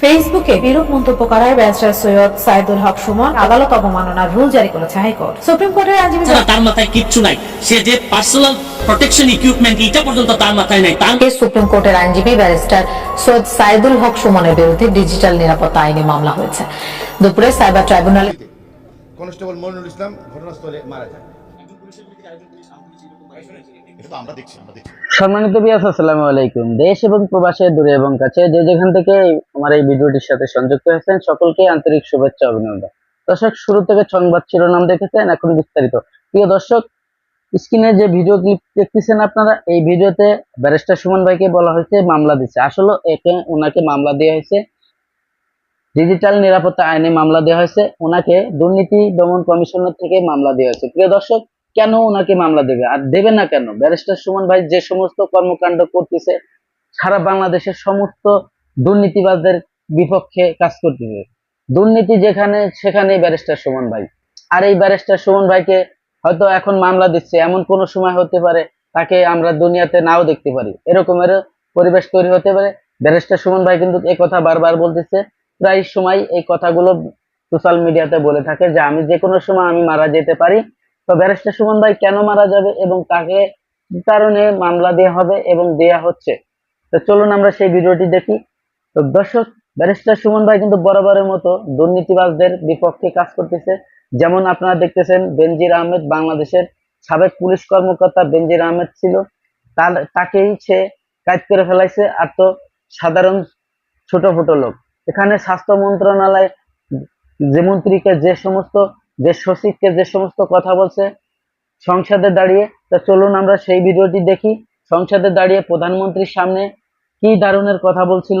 ফেসবুকে বিরূপ মন্তব্য করায় ব্যারিস্টার সৈয়দ সাইদুল হক সুমন আদালত অবমাননার রুল জারি করেছে হাইকোর্ট। সুপ্রিম কোর্টের আইনজীবী তার মাথায় কিচ্ছু নাই। সে যে পার্সোনাল প্রোটেকশন ইকুইপমেন্ট এটা পর্যন্ত তার মাথায় নাই। তার সুপ্রিম কোর্টের আইনজীবী ব্যারিস্টার সৈয়দ সাইদুল হক সুমনের বিরুদ্ধে ডিজিটাল নিরাপত্তা আইনে মামলা হয়েছে। দুপুরে সাইবার ট্রাইব্যুনালে কনস্টেবল মইনুল ইসলাম ঘটনাস্থলে মারা যায় এটা তো আমরা দেখছি আমরা দেখছি। সম্মানিত বিয়াস আসসালামু আলাইকুম। দেশ এবং প্রবাসে দূরে এবং কাছে যে যেখান থেকে আমার এই ভিডিওটির সাথে সংযুক্ত হয়েছেন সকলকে আন্তরিক শুভেচ্ছা অভিনন্দন। দর্শক, শুরু থেকে সংবাদ শিরোনাম দেখেছেন, এখন বিস্তারিত। প্রিয় দর্শক, স্ক্রিনে যে ভিডিও ক্লিপ দেখতেছেন আপনারা, এই ভিডিওতে ব্যারিস্টার সুমন ভাইকে বলা হয়েছে, মামলা দিচ্ছে আসলে একে, ওনাকে মামলা দেওয়া হয়েছে। ডিজিটাল নিরাপত্তা আইনে মামলা দেওয়া হয়েছে। ওনাকে দুর্নীতি দমন কমিশনের থেকে মামলা দেওয়া হয়েছে। প্রিয় দর্শক, কেন ওনাকে মামলা দেবে? আর দেবে না কেন? ব্যারিস্টার সুমন ভাই যে সমস্ত কর্মকাণ্ড করতেছে, সারা বাংলাদেশের সমস্ত দুর্নীতিবাজদের বিপক্ষে কাজ করতেছে। দুর্নীতি যেখানে সেখানে ব্যারিস্টার সুমন ভাই। আর এই ব্যারিস্টার সুমন ভাইকে হয়তো এখন মামলা দিচ্ছে, এমন কোন সময় হতে পারে তাকে আমরা দুনিয়াতে নাও দেখতে পারি। এরকমের পরিবেশ তৈরি হতে পারে। ব্যারিস্টার সুমন ভাই কিন্তু এই কথা বারবার বলতেছে। প্রায় সময় এই কথাগুলো সোশ্যাল মিডিয়াতে বলে থাকে যে, আমি যে কোনো সময় আমি মারা যেতে পারি। তো ব্যারিস্টার সুমন ভাই কেন মারা যাবে এবং তাকে কারণে মামলা দেওয়া হবে এবং দেয়া হচ্ছে? তো চলুন আমরা সেই ভিডিওটি দেখি। তো দর্শক, ব্যারিস্টার সুমন ভাই কিন্তু বরাবরের মতো দুর্নীতিবাজদের বিপক্ষে কাজ করতেছে। যেমন আপনারা দেখতেছেন, বেনজির আহমেদ বাংলাদেশের সাবেক পুলিশ কর্মকর্তা বেনজির আহমেদ ছিল। তার, তাকেই সে কাজ করে ফেলাইছে। আর তো সাধারণ ছোট ছোট লোক। এখানে স্বাস্থ্য মন্ত্রণালয় যে মন্ত্রীকে যে সমস্ত, যে সচিবকে যে সমস্ত কথা বলছে, সংসদে দাঁড়িয়ে, তা চলুন আমরা সেই ভিডিওটি দেখি। সংসদে দাঁড়িয়ে প্রধানমন্ত্রীর সামনে কি ধরনের কথা বলছিল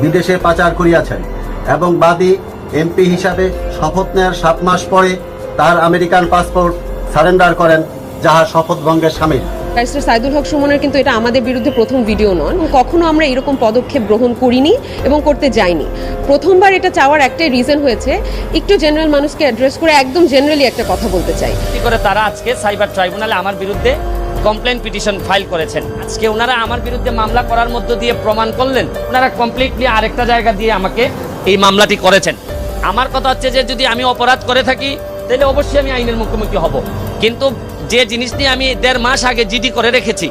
বিদেশে পাচার করিয়াছেন এবং বাদী এমপি হিসাবে শপথ নেয়ার সাত মাস পরে তার আমেরিকান পাসপোর্ট সারেন্ডার করেন যাহা শপথ ভঙ্গের সামিল। ব্যারিস্টার সাইদুল হক সুমনের কিন্তু এটা আমাদের বিরুদ্ধে প্রথম ভিডিও নন কখনো আমরা এরকম পদক্ষেপ গ্রহণ করিনি এবং করতে যাইনি। প্রথমবার এটা চাওয়ার একটাই রিজন হয়েছে একটু জেনারেল মানুষকে অ্যাড্রেস করে একদম জেনারেলি একটা কথা বলতে চাই। করে তারা আজকে সাইবার ট্রাইব্যুনালে আমার বিরুদ্ধে কমপ্লেন পিটিশন ফাইল করেছেন। আজকে ওনারা আমার বিরুদ্ধে মামলা করার মধ্য দিয়ে প্রমাণ করলেন, ওনারা কমপ্লিটলি আরেকটা জায়গা দিয়ে আমাকে এই মামলাটি করেছেন। আমার কথা হচ্ছে যে, যদি আমি অপরাধ করে থাকি, তাহলে অবশ্যই আমি আইনের মুখোমুখি হব। কিন্তু যে জিনিসটি আমি দেড় মাস আগে জিডি করে রেখেছি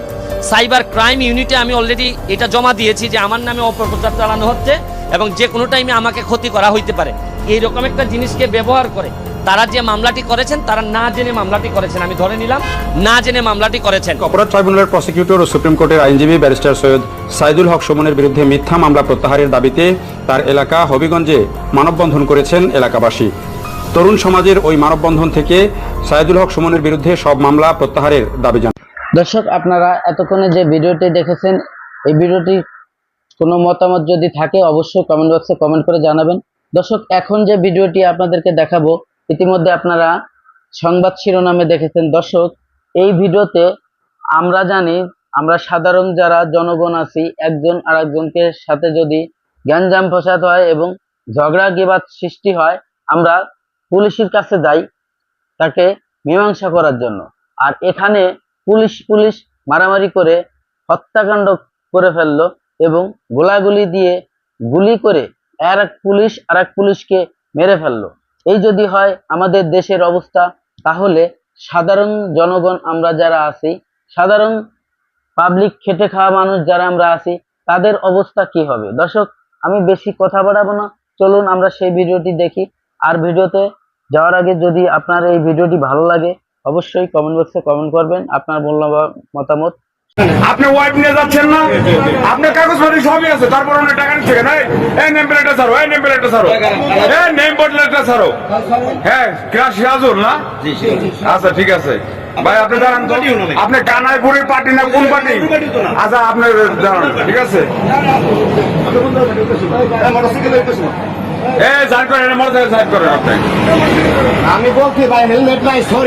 সাইবার ক্রাইম ইউনিটে আমি অলরেডি এটা জমা দিয়েছি যে, আমার নামে অপপ্রচার চালানো হচ্ছে এবং যে কোনো টাইমে আমাকে ক্ষতি করা হইতে পারে। এইরকম একটা জিনিসকে ব্যবহার করে তারা যে মামলাটি করেছেন তারা না জেনে মামলাটি করেছেন। আমি ধরে নিলাম না জেনে মামলাটি করেছেন। অপরাধ ট্রাইব্যুনালের প্রসিকিউটর ও সুপ্রিম কোর্টের আইনজীবী ব্যারিস্টার সৈয়দ সাইদুল হক সুমনের বিরুদ্ধে মিথ্যা মামলা প্রত্যাহারের দাবিতে তার এলাকা হবিগঞ্জে মানববন্ধন করেছেন এলাকাবাসী। তরুণ সমাজের ওই মানববন্ধন থেকে সাইদুল হক সুমনের বিরুদ্ধে সব মামলা প্রত্যাহারের দাবি জানান। দর্শক আপনারা এতক্ষণে যে ভিডিওটি দেখেছেন এই ভিডিওটি কোনো মতামত যদি থাকে অবশ্যই কমেন্ট বক্সে কমেন্ট করে জানাবেন। দর্শক এখন যে ভিডিওটি আপনাদেরকে দেখাবো ইতিমধ্যে আপনারা সংবাদ শিরোনামে দেখেছেন। দর্শক, এই ভিডিওতে আমরা জানি, আমরা সাধারণ যারা জনগণ আছি, একজন আরেকজনকে সাথে যদি গ্যাঞ্জাম ফসাদ হয় এবং ঝগড়া গিবাদ সৃষ্টি হয়, আমরা পুলিশের কাছে যাই তাকে মীমাংসা করার জন্য। আর এখানে পুলিশ পুলিশ মারামারি করে হত্যাকাণ্ড করে ফেলল এবং গোলাগুলি দিয়ে গুলি করে আর এক পুলিশ, আর এক পুলিশকে মেরে ফেলল। এই যদি হয় আমাদের দেশের অবস্থা, তাহলে সাধারণ জনগণ আমরা যারা আছি, সাধারণ পাবলিক খেটে খাওয়া মানুষ যারা আমরা আছি, তাদের অবস্থা কি হবে? দর্শক, আমি বেশি কথা বাড়াবো না। চলুন আমরা সেই ভিডিওটি দেখি। আর ভিডিওতে যাওয়ার আগে যদি আপনার এই ভিডিওটি ভালো লাগে, অবশ্যই কমেন্ট বক্সে কমেন্ট করবেন। আপনার মূল্যবান মতামত। আপনি ওয়াইফ নিয়ে যাচ্ছেন না? আপনার কাগজপত্র সবই আছে, তারপর টাকা নিচ্ছে প্লেটটা ছাড়ো হ্যাঁ ক্রাশ রাজুর না? আচ্ছা ঠিক আছে। ভাই আপনি দাঁড়ান তো। আপনি কানাইপুরের পার্টি না কোন পার্টি? আচ্ছা আপনি দাঁড়ান ঠিক আছে। এ সাইড করেন মোটরসাইকেল সাইড করেন আপনি। আমি বলছি ভাই হেলমেট নাই